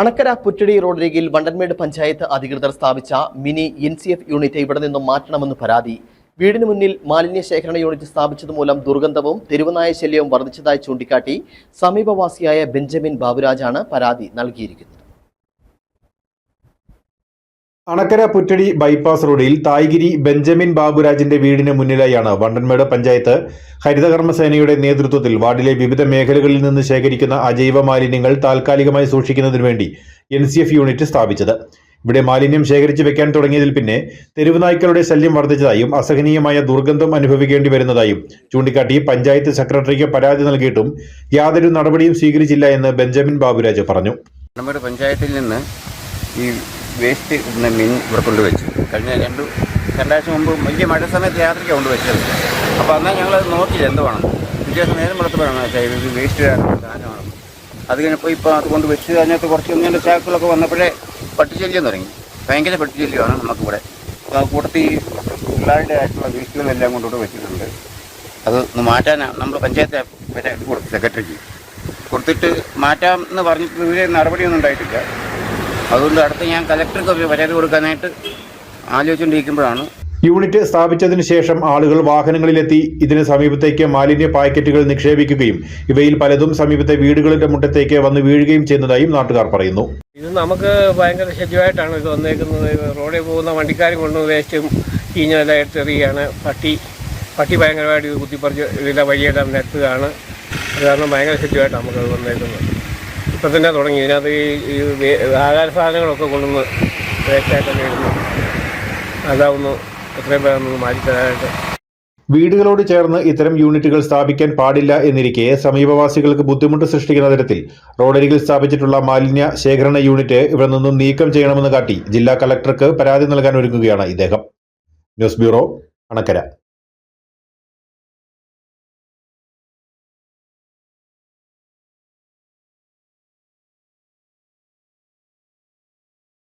അണക്കര പുറ്റടി റോഡരികിൽ വണ്ടൻമേട് പഞ്ചായത്ത് അധികൃതർ സ്ഥാപിച്ച mini N C F unit ഇവിടെ നിന്നും മാറ്റണമെന്ന് പരാതി. വീടിന് മുന്നിൽ മാലിന്യ ശേഖരണ യൂണിറ്റ് സ്ഥാപിച്ചതുമൂലം ദുർഗന്ധവും തെരുവുനായ ശല്യവും വർദ്ധിച്ചതായി ചൂണ്ടിക്കാട്ടി സമീപവാസിയായ ബെഞ്ചമിൻ ബാബുരാജാണ് പരാതി നൽകിയിരിക്കുന്നത്. അണക്കര പുറ്റടി ബൈപ്പാസ് റോഡിൽ തായ്ഗിരി ബെഞ്ചമിൻ ബാബുരാജിന്റെ വീടിന് മുന്നിലായാണ് വണ്ടൻമേട് പഞ്ചായത്ത് ഹരിതകർമ്മസേനയുടെ നേതൃത്വത്തിൽ വാർഡിലെ വിവിധ മേഖലകളിൽ നിന്ന് ശേഖരിക്കുന്ന അജൈവ മാലിന്യങ്ങൾ താൽക്കാലികമായി സൂക്ഷിക്കുന്നതിനു വേണ്ടി എൻ സി എഫ് യൂണിറ്റ് സ്ഥാപിച്ചത്. ഇവിടെ മാലിന്യം ശേഖരിച്ചു വെക്കാൻ തുടങ്ങിയതിൽ പിന്നെ തെരുവുനായ്ക്കളുടെ ശല്യം വർദ്ധിച്ചതായും അസഹനീയമായ ദുർഗന്ധം അനുഭവിക്കേണ്ടി വരുന്നതായും ചൂണ്ടിക്കാട്ടി പഞ്ചായത്ത് സെക്രട്ടറിക്ക് പരാതി നൽകിയിട്ടും യാതൊരു നടപടിയും സ്വീകരിച്ചില്ല എന്ന് ബെഞ്ചമിൻ ബാബുരാജ് പറഞ്ഞു. പഞ്ചായത്തിൽ നിന്ന് ഈ വേസ്റ്റ് ഇടുന്ന മീൻ ഇവിടെ കൊണ്ടുവച്ചു. കഴിഞ്ഞ രണ്ട് രണ്ടാഴ്ച മുമ്പ് വലിയ മഴ സമയത്ത് യാത്രയ്ക്ക് കൊണ്ടുവച്ചത്. അപ്പോൾ എന്നാൽ ഞങ്ങൾ നോക്കിയില്ല എന്തുവാണ് ദിവസം നേരം വെളുത്തപ്പോഴാണ് ഇത് വേസ്റ്റ് ഇടാനുള്ള സാധനമാണ് അത് കഴിഞ്ഞപ്പോൾ ഇപ്പോൾ അത് കൊണ്ട് വെച്ച് അതിനകത്ത് കുറച്ച് ഒന്നിന്റെ ചാക്കുകളൊക്കെ വന്നപ്പോഴേ പട്ടിശല്യം തുടങ്ങി. ഭയങ്കര പട്ടിശല്യമാണ് നമുക്കിവിടെ. അപ്പോൾ ആ കൂട്ടത്തിൽ പിള്ളേരുടെ ആയിട്ടുള്ള വേസ്റ്റുകളെല്ലാം കൊണ്ടുകൂടെ വെച്ചിട്ടുണ്ട്. അത് ഒന്ന് മാറ്റാനാണ് നമ്മൾ പഞ്ചായത്ത് കൊടുത്തു സെക്രട്ടറിക്ക്. കൊടുത്തിട്ട് മാറ്റാം എന്ന് പറഞ്ഞിട്ട് ഇവരെ നടപടിയൊന്നും ഉണ്ടായിട്ടില്ല. അതുകൊണ്ട് അടുത്ത് ഞാൻ കലക്ടർക്ക് ഒരു പരാതി കൊടുക്കാനായിട്ട് ആലോചിച്ചുകൊണ്ടിരിക്കുമ്പോഴാണ് യൂണിറ്റ് സ്ഥാപിച്ചതിന് ശേഷം ആളുകൾ വാഹനങ്ങളിലെത്തി. ഇതിന് സമീപത്തേക്ക് മാലിന്യ പാക്കറ്റുകൾ നിക്ഷേപിക്കുകയും ഇവയിൽ പലതും സമീപത്തെ വീടുകളുടെ മുറ്റത്തേക്ക് വന്ന് വീഴുകയും ചെയ്യുന്നതായും നാട്ടുകാർ പറയുന്നു. ഇത് നമുക്ക് ഭയങ്കര ശല്യമായിട്ടാണ് ഇത് വന്നേക്കുന്നത്. റോഡിൽ പോകുന്ന വണ്ടിക്കാരും കൊണ്ട് വേസ്റ്റും ചീഞ്ഞതെല്ലാം എടുത്തെറിയുകയാണ് പട്ടി പട്ടി ഭയങ്കരമായിട്ട് ഇത് കുത്തിപ്പറിച്ച് ഇതിലെ വഴിയെല്ലാം നിരത്തുകയാണ് അത് കാരണം ഭയങ്കര ശല്യമായിട്ടാണ് നമുക്ക് വന്നേക്കുന്നത്. ഇപ്പം തന്നെ തുടങ്ങി. ഇതിനകത്ത് ഈ ആഹാര സാധനങ്ങളൊക്കെ കൊണ്ടുവന്ന് വേസ്റ്റായിട്ടൊക്കെ ഇടുന്നു. അതാവുന്നു എത്രയും പേരൊന്ന് മാറ്റിത്തരാനായിട്ട് വീടുകളോട് ചേർന്ന് ഇത്തരം യൂണിറ്റുകൾ സ്ഥാപിക്കാൻ പാടില്ല എന്നിരിക്കെ സമീപവാസികൾക്ക് ബുദ്ധിമുട്ട് സൃഷ്ടിക്കുന്ന തരത്തിൽ റോഡരികിൽ സ്ഥാപിച്ചിട്ടുള്ള മാലിന്യ ശേഖരണ യൂണിറ്റ് ഇവിടെ നിന്നും നീക്കം ചെയ്യണമെന്ന് കാട്ടി ജില്ലാ കളക്ടർക്ക് പരാതി നൽകാൻ ഒരുങ്ങുകയാണ് ഇദ്ദേഹം. News bureau Anakkara.